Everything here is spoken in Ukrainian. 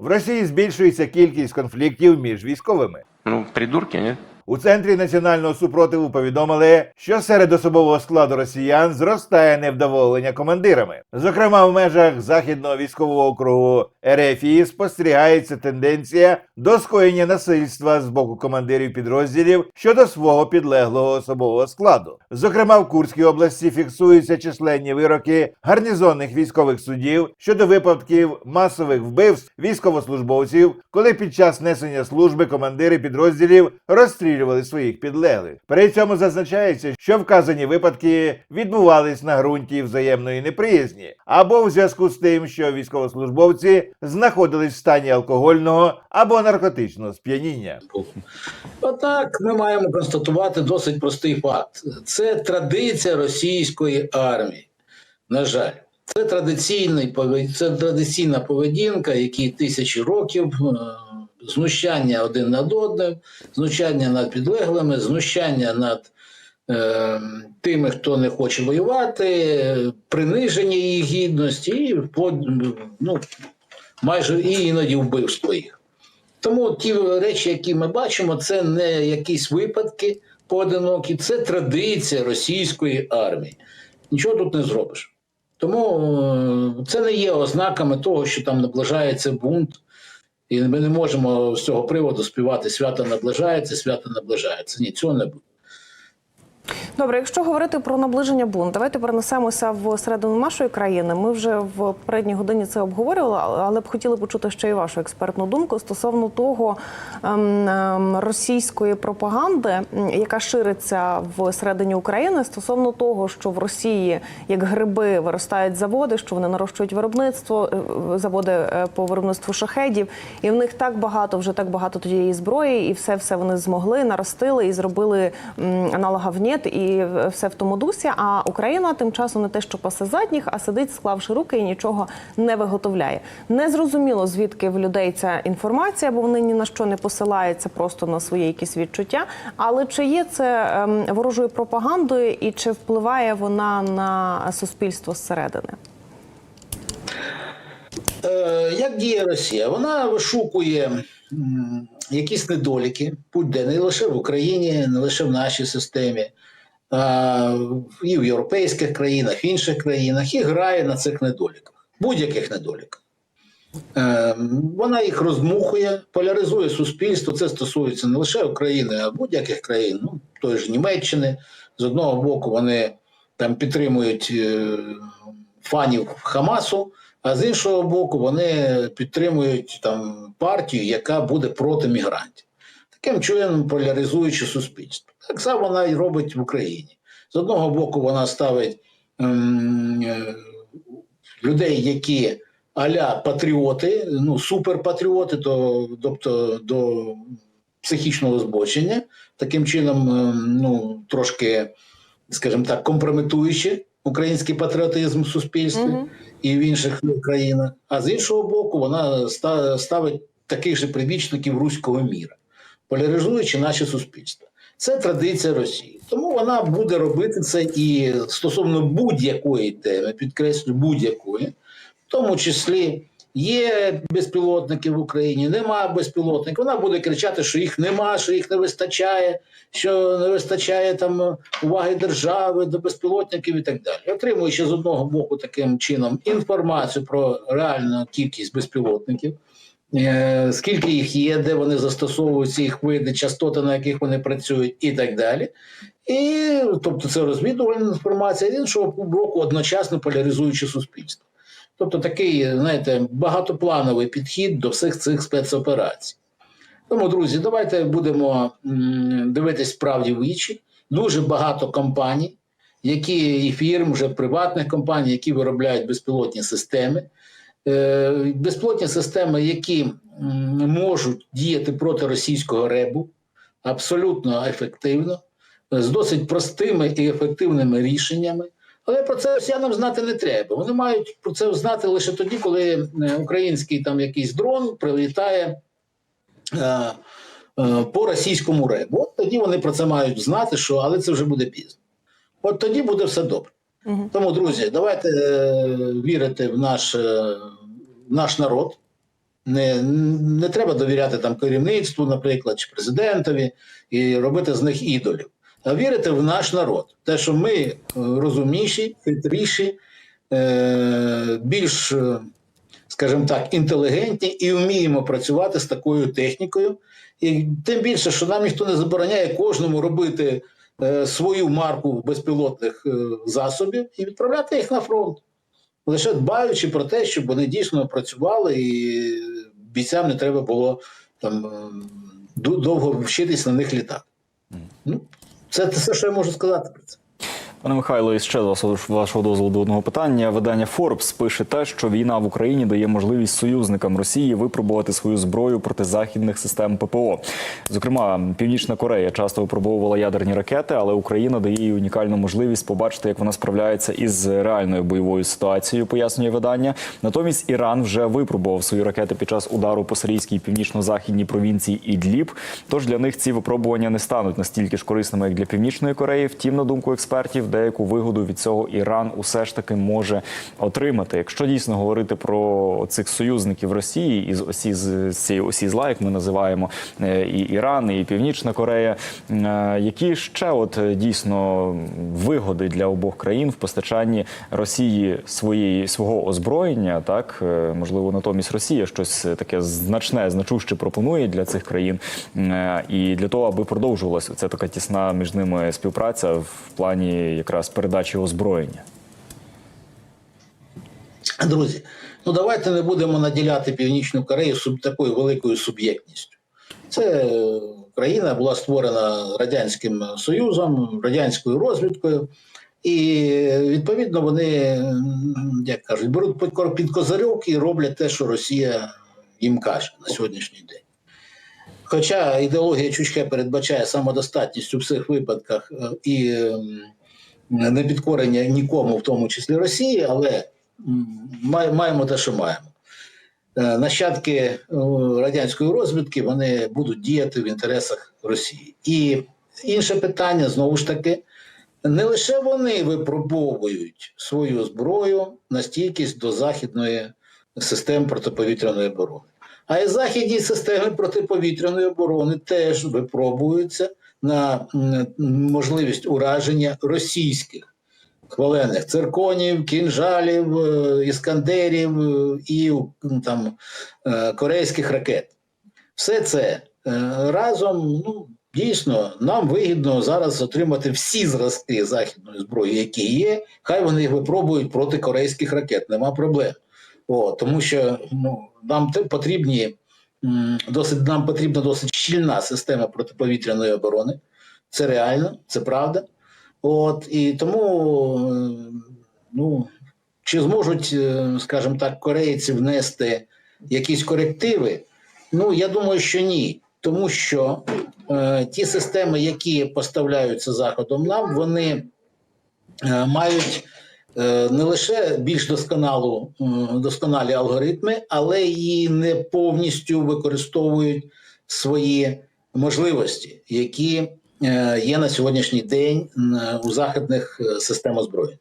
В Росії збільшується кількість конфліктів між військовими. Ну, придурки, нет? У центрі національного супротиву повідомили, що серед особового складу росіян зростає невдоволення командирами. Зокрема, в межах західного військового округу РФІ спостерігається тенденція до скоєння насильства з боку командирів підрозділів щодо свого підлеглого особового складу. Зокрема, в Курській області фіксуються численні вироки гарнізонних військових судів щодо випадків масових вбивств військовослужбовців, коли під час несення служби командири підрозділів розстрілювали своїх підлеглих. При цьому зазначається, що вказані випадки відбувались на ґрунті взаємної неприязні або в зв'язку з тим, що військовослужбовці знаходились в стані алкогольного або наркотичного сп'яніння. Отак ми маємо констатувати досить простий факт: це традиція російської армії. На жаль, це традиційний це традиційна поведінка, які тисячі років е, знущання один над одним, знущання над підлеглими, знущання над е, тими, хто не хоче воювати, приниження їх гідності, і ну, майже і іноді вбивство їх. Тому ті речі, які ми бачимо, це не якісь випадки поодинокі, це традиція російської армії. Нічого тут не зробиш. Тому е, це не є ознаками того, що там наближається бунт, і ми не можемо з цього приводу співати свято наближається, свято наближається. Ні, цього не буде. Добре, якщо говорити про наближення бунт, давайте перенесемося в середину нашої країни. Ми вже в попередній годині це обговорювали, але б хотіли почути ще й вашу експертну думку стосовно того ем, ем, російської пропаганди, яка шириться в середині України, стосовно того, що в Росії як гриби виростають заводи, що вони нарощують виробництво, е, заводи е, по виробництву шахедів, і в них так багато, вже так багато тієї зброї, і все все вони змогли, наростили і зробили м, аналогів нет, і все в тому дусі. А Україна тим часом не те, що пасе задніх, а сидить, склавши руки і нічого не виготовляє. Незрозуміло, звідки в людей ця інформація, бо вони ні на що не посилаються, просто на свої якісь відчуття. Але чи є це ем, ворожою пропагандою і чи впливає вона на суспільство зсередини? Е, як діє Росія? Вона вишукує якісь недоліки, будь-де не лише в Україні, не лише в нашій системі, і в європейських країнах, в інших країнах, і грає на цих недоліках, будь-яких недоліках. Е, Вона їх роздмухує, поляризує суспільство. Це стосується не лише України, а будь-яких країн, ну, тої ж Німеччини. З одного боку, вони там підтримують е, фанів Хамасу, а з іншого боку, вони підтримують там партію, яка буде проти мігрантів. Таким чином поляризуючи суспільство. Так само вона і робить в Україні. З одного боку, вона ставить ем, е, людей, які аля патріоти, ну суперпатріоти, то, тобто до психічного збочення, таким чином, ем, ну трошки, скажімо так, компрометуючи український патріотизм в суспільстві Мгм. і в інших країнах. А з іншого боку, вона ставить таких же прибічників руського міра, поляризуючи наше суспільство. Це традиція Росії. Тому вона буде робити це і стосовно будь-якої теми, підкреслю будь-якої, в тому числі є безпілотники в Україні, нема безпілотників. Вона буде кричати, що їх нема, що їх не вистачає, що не вистачає там уваги держави до безпілотників і так далі. Отримуючи з одного боку таким чином інформацію про реальну кількість безпілотників. Е, Скільки їх є, де вони застосовуються, їх види, частоти, на яких вони працюють, і так далі. І тобто це розвідувальна інформація, з іншого боку, одночасно поляризуючи суспільство. Тобто такий, знаєте, багатоплановий підхід до всіх цих спецоперацій. Тому, друзі, давайте будемо дивитись справді в очі. Дуже багато компаній, які і фірм, вже приватних компаній, які виробляють безпілотні системи. Е, Безпілотні системи, які можуть діяти проти російського ребу абсолютно ефективно, з досить простими і ефективними рішеннями. Але про це росіянам знати не треба. Вони мають про це знати лише тоді, коли е, український там якийсь дрон прилітає е, е, по російському ребу. От тоді вони про це мають знати, що але це вже буде пізно. От тоді буде все добре. Мгм. Тому, друзі, давайте е, вірити в наш, е, наш народ, Не, не треба довіряти там керівництву, наприклад, чи президентові, і робити з них ідолів. А вірити в наш народ. Те, що ми е, розумніші, хитріші, е, більш, скажімо так, інтелігентні і вміємо працювати з такою технікою. І тим більше, що нам ніхто не забороняє кожному робити свою марку безпілотних е, засобів і відправляти їх на фронт лише дбаючи про те, щоб вони дійсно працювали, і бійцям не треба було там е, довго вчитись на них літати. Ну, це те все, що я можу сказати про це. Пане Михайло, і ще з вашого- дозволу до одного питання. Видання Forbes пише те, що війна в Україні дає можливість союзникам Росії випробувати свою зброю проти західних систем ППО. Зокрема, Північна Корея часто випробовувала ядерні ракети, але Україна дає їй унікальну можливість побачити, як вона справляється із реальною бойовою ситуацією. Пояснює видання. Натомість Іран вже випробував свої ракети під час удару по сирійській північно-західній провінції Ідліб. Тож для них ці випробування не стануть настільки ж корисними, як для Північної Кореї. Втім, на думку експертів, деяку вигоду від цього Іран усе ж таки може отримати. Якщо дійсно говорити про цих союзників Росії із осі з цієї осі зла, як ми називаємо е, і Іран, і Північна Корея, е, які ще от е, дійсно вигоди для обох країн в постачанні Росії своєї свого озброєння, так можливо, натомість Росія щось таке значне, значуще пропонує для цих країн, і для того, аби продовжувалася ця така тісна між ними співпраця в плані якраз передачі озброєння. Друзі, ну давайте не будемо наділяти Північну Корею такою великою суб'єктністю. Це е, країна була створена Радянським Союзом, радянською розвідкою, і відповідно вони, як кажуть, беруть під козирьок і роблять те, що Росія їм каже на сьогоднішній день. Хоча ідеологія Чучке передбачає самодостатність у всіх випадках е, і ем, непідкорення нікому, в тому числі Росії, але маємо те, що маємо. Е, Нащадки е, радянської розвідки вони будуть діяти в інтересах Росії. І інше питання знову ж таки. Не лише вони випробовують свою зброю на стійкість до західної системи протиповітряної оборони, а й західні системи протиповітряної оборони теж випробуються на можливість ураження російських хвалених цирконів, кінжалів, е, іскандерів е, і там е, корейських ракет. Все це разом ну, дійсно нам вигідно зараз отримати всі зразки західної зброї, які є. Хай вони випробують проти корейських ракет, нема проблем. О, тому що ну, нам потрібні досить нам потрібна досить щільна система протиповітряної оборони. Це реально, це правда. От і тому, е, ну чи зможуть, е, скажімо так, корейці внести якісь корективи? Ну я думаю, що ні, тому що е, ті системи, які поставляються заходом нам, вони е, мають не лише більш досконалу, е, досконалі алгоритми, але і не повністю використовують свої можливості, які е, є на сьогоднішній день е, у західних е, систем озброєння.